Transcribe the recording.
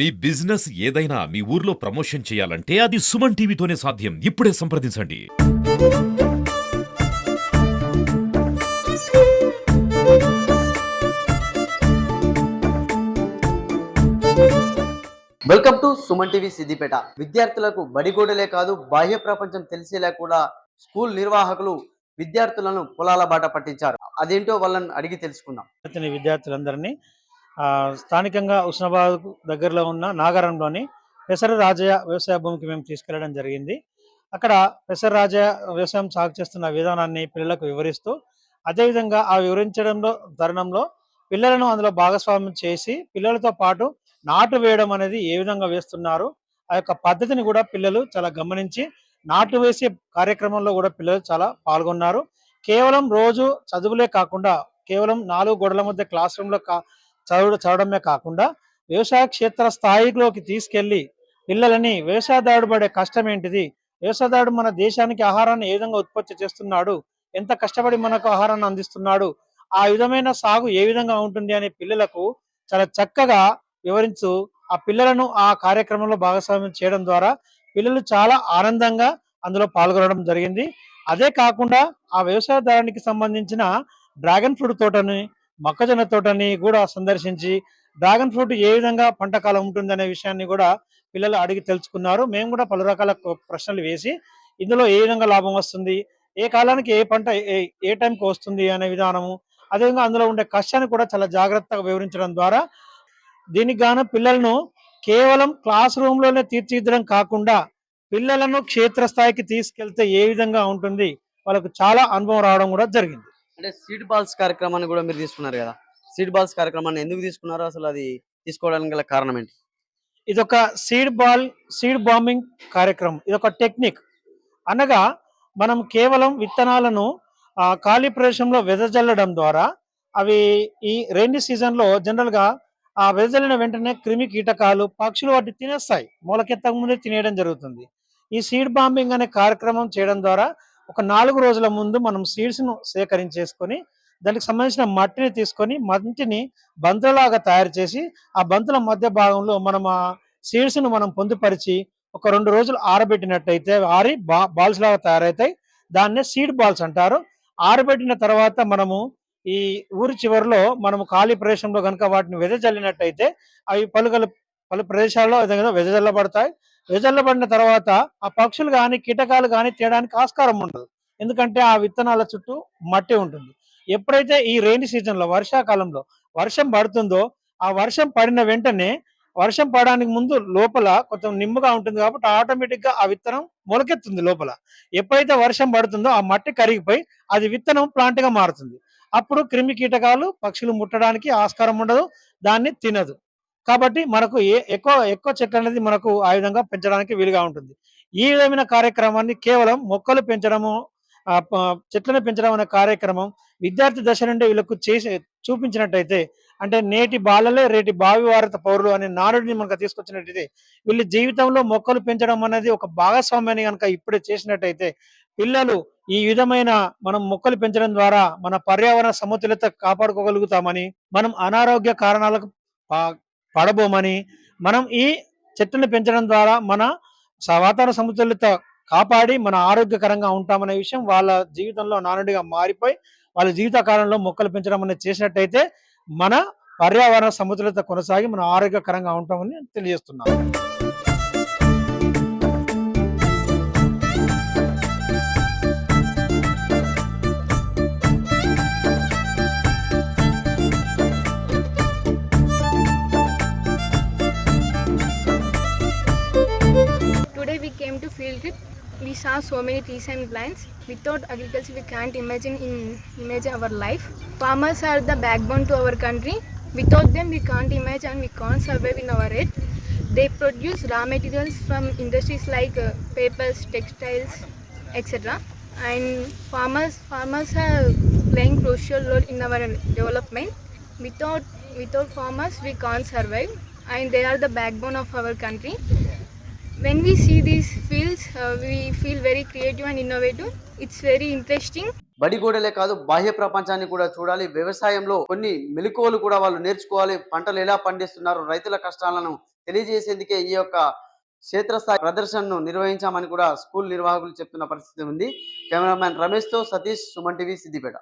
మీ business ఏదైనా మీ ఊర్లో promotion చేయాలంటే అది సుమన్ టీవీతోనే సాధ్యం. ఇప్పుడే సంప్రదించండి. Welcome to Suman TV Siddipet. విద్యార్థులకు బడిగోడలే కాదు బాహ్య ప్రపంచం తెలిసేలా కూడా స్కూల్ నిర్వాహకులు విద్యార్థులను పొలాల బాట పట్టించారు. అదేంటో వాళ్ళని అడిగి తెలుసుకుందాం. విద్యార్థులందరినీ స్థానికంగా ఉస్నాబాద్ దగ్గరలో ఉన్న నాగారంలోని పెసర రాజయ్య వ్యవసాయ భూమికి మేము తీసుకెళ్ళడం జరిగింది. అక్కడ పెసర రాజయ్య వ్యవసాయం సాగు చేస్తున్న విధానాన్ని పిల్లలకు వివరిస్తూ అదేవిధంగా ఆ వివరించడంలో తరుణంలో పిల్లలను అందులో భాగస్వామ్యం చేసి పిల్లలతో పాటు నాటు వేయడం అనేది ఏ విధంగా వేస్తున్నారు ఆ యొక్క పద్ధతిని కూడా పిల్లలు చాలా గమనించి నాటు వేసే కార్యక్రమంలో కూడా పిల్లలు చాలా పాల్గొన్నారు. కేవలం రోజు చదువులే కాకుండా కేవలం నాలుగు గోడల మధ్య క్లాస్ రూమ్లో కా చదువు చదవడమే కాకుండా వ్యవసాయ క్షేత్ర స్థాయిలోకి తీసుకెళ్ళి పిల్లలని వ్యవసాయదారుడు పడే కష్టం ఏంటిది? వ్యవసాయదారుడు మన దేశానికి ఆహారాన్ని ఏ విధంగా ఉత్పత్తి చేస్తున్నాడు? ఎంత కష్టపడి మనకు ఆహారాన్ని అందిస్తున్నాడు? ఆ విధమైన సాగు ఏ విధంగా ఉంటుంది అనే పిల్లలకు చాలా చక్కగా వివరించు. ఆ పిల్లలను ఆ కార్యక్రమంలో భాగస్వామ్యం చేయడం ద్వారా పిల్లలు చాలా ఆనందంగా అందులో పాల్గొనడం జరిగింది. అదే కాకుండా ఆ వ్యవసాయదారానికి సంబంధించిన డ్రాగన్ ఫ్రూట్ తోటని మొక్కజొన్న తోటని కూడా సందర్శించి డ్రాగన్ ఫ్రూట్ ఏ విధంగా పంట కాలం ఉంటుందనే విషయాన్ని కూడా పిల్లలు అడిగి తెలుసుకున్నారు. మేము కూడా పలు రకాల ప్రశ్నలు వేసి ఇందులో ఏ విధంగా లాభం వస్తుంది ఏ కాలానికి ఏ పంట ఏ- ఏ టైంకి వస్తుంది అనే విధానము అదేవిధంగా అందులో ఉండే కష్టాన్ని కూడా చాలా జాగ్రత్తగా వివరించడం ద్వారా దీనికి గాను పిల్లలను కేవలం క్లాస్ రూమ్లోనే తీర్చిదిద్దడం కాకుండా పిల్లలను క్షేత్రస్థాయికి తీసుకెళ్తే ఏ విధంగా ఉంటుంది వాళ్ళకు చాలా అనుభవం రావడం కూడా జరిగింది. అంటే సీడ్ బాల్స్ కార్యక్రమాన్ని కూడా మీరు తీసుకున్నారు కదా. సీడ్ బాల్స్ కార్యక్రమాన్ని ఎందుకు తీసుకున్నారు? అసలు అది తీసుకోవడానికి గల కారణం ఏంటి? ఇది ఒక సీడ్ బాల్ సీడ్ బాంబింగ్ కార్యక్రమం. ఇది ఒక టెక్నిక్. అనగా మనం కేవలం విత్తనాలను ఖాళీ ప్రదేశంలో వెదజల్లడం ద్వారా అవి ఈ రైనీ సీజన్లో జనరల్గా ఆ వెదజల్లిన వెంటనే క్రిమి కీటకాలు పక్షులు వాటి తినేస్తాయి. మొలకెత్తక ముందే తినేయడం జరుగుతుంది. ఈ సీడ్ బాంబింగ్ అనే కార్యక్రమం చేయడం ద్వారా ఒక నాలుగు రోజుల ముందు మనం సీడ్స్ను సేకరించేసుకొని దానికి సంబంధించిన మట్టిని తీసుకొని మట్టిని బంతులాగా తయారు చేసి ఆ బంతుల మధ్య భాగంలో మనం ఆ సీడ్స్ను మనం పొందుపరిచి ఒక రెండు రోజులు ఆరబెట్టినట్టయితే ఆరి బా బాల్స్ లాగా తయారవుతాయి దాన్నే సీడ్ బాల్స్ అంటారు. ఆరబెట్టిన తర్వాత మనము ఈ ఊరి చివరిలో మనము ఖాళీ ప్రదేశంలో కనుక వాటిని వెదజల్లినట్టయితే అవి పలుగలు పలు ప్రదేశాల్లో విధంగా వెదజల్లబడతాయి. వెదజల్లబడిన తర్వాత ఆ పక్షులు కానీ కీటకాలు కానీ తీయడానికి ఆస్కారం ఉండదు. ఎందుకంటే ఆ విత్తనాల చుట్టూ మట్టి ఉంటుంది. ఎప్పుడైతే ఈ రెయిన్ సీజన్లో వర్షాకాలంలో వర్షం పడుతుందో ఆ వర్షం పడిన వెంటనే వర్షం పడడానికి ముందు లోపల కొంచెం నిమ్మగా ఉంటుంది కాబట్టి ఆటోమేటిక్గా ఆ విత్తనం మొలకెత్తుంది లోపల. ఎప్పుడైతే వర్షం పడుతుందో ఆ మట్టి కరిగిపోయి అది విత్తనం ప్లాంట్గా మారుతుంది. అప్పుడు క్రిమి కీటకాలు పక్షులు ముట్టడానికి ఆస్కారం ఉండదు దాన్ని తినదు. కాబట్టి మనకు ఏ ఎక్కువ ఎక్కువ చెట్లు అనేది మనకు ఆ విధంగా పెంచడానికి వీలుగా ఉంటుంది. ఈ విధమైన కార్యక్రమాన్ని కేవలం మొక్కలు పెంచడము చెట్లను పెంచడం అనే కార్యక్రమం విద్యార్థి దశ నుండి వీళ్ళకు చేసి చూపించినట్టయితే అంటే నేటి బాలలే రేటి భావి భారత పౌరులు అనే నానుడిని మనకు తీసుకొచ్చినట్టయితే వీళ్ళ జీవితంలో మొక్కలు పెంచడం అనేది ఒక భాగస్వామ్యాన్ని కనుక ఇప్పుడే చేసినట్టయితే పిల్లలు ఈ విధమైన మనం మొక్కలు పెంచడం ద్వారా మన పర్యావరణ సమతుల్యత కాపాడుకోగలుగుతామని మనం అనారోగ్య కారణాలకు పా- పడబోమని మనం ఈ చెట్లను పెంచడం ద్వారా మన స- వాతావరణ సమతుల్యత కాపాడి మన ఆరోగ్యకరంగా ఉంటామనే విషయం వాళ్ళ జీవితంలో నానుడిగా మారిపోయి వాళ్ళ జీవిత కాలంలో మొక్కలు పెంచడం అనేది చేసినట్టయితే మన పర్యావరణ సమతుల్యత కొనసాగి మనం ఆరోగ్యకరంగా ఉంటామని తెలియజేస్తున్నాం. Saw so many trees and plants. Without agriculture, we can't imagine in imagine our life. Farmers are the backbone to our country. Without them, we can't imagine. We can't survive in our earth. They produce raw materials from industries like uh, papers, textiles, etc. And farmers farmers are playing crucial role in our development. Without without farmers, we can't survive. And they are the backbone of our country when we see these fields uh, we feel very creative and innovative. It's very interesting. బడిగోడలే కాదు బాహ్య ప్రపంచాన్ని కూడా చూడాలి. వ్యవసాయంలో కొన్ని మెలకువలు కూడా వాళ్ళు నేర్చుకోవాలి. పంటలు ఎలా పండిస్తున్నారు రైతుల కష్టాలను తెలియజేసేందుకే ఈ యొక్క క్షేత్రస్థాయి ప్రదర్శనను నిర్వహించామని కూడా స్కూల్ నిర్వాహకులు చెప్తున్న పరిస్థితి ఉంది. కెమెరామ్యాన్ రమేష్తో సతీష్ సుమన్ టీవీ సిద్దిపేట.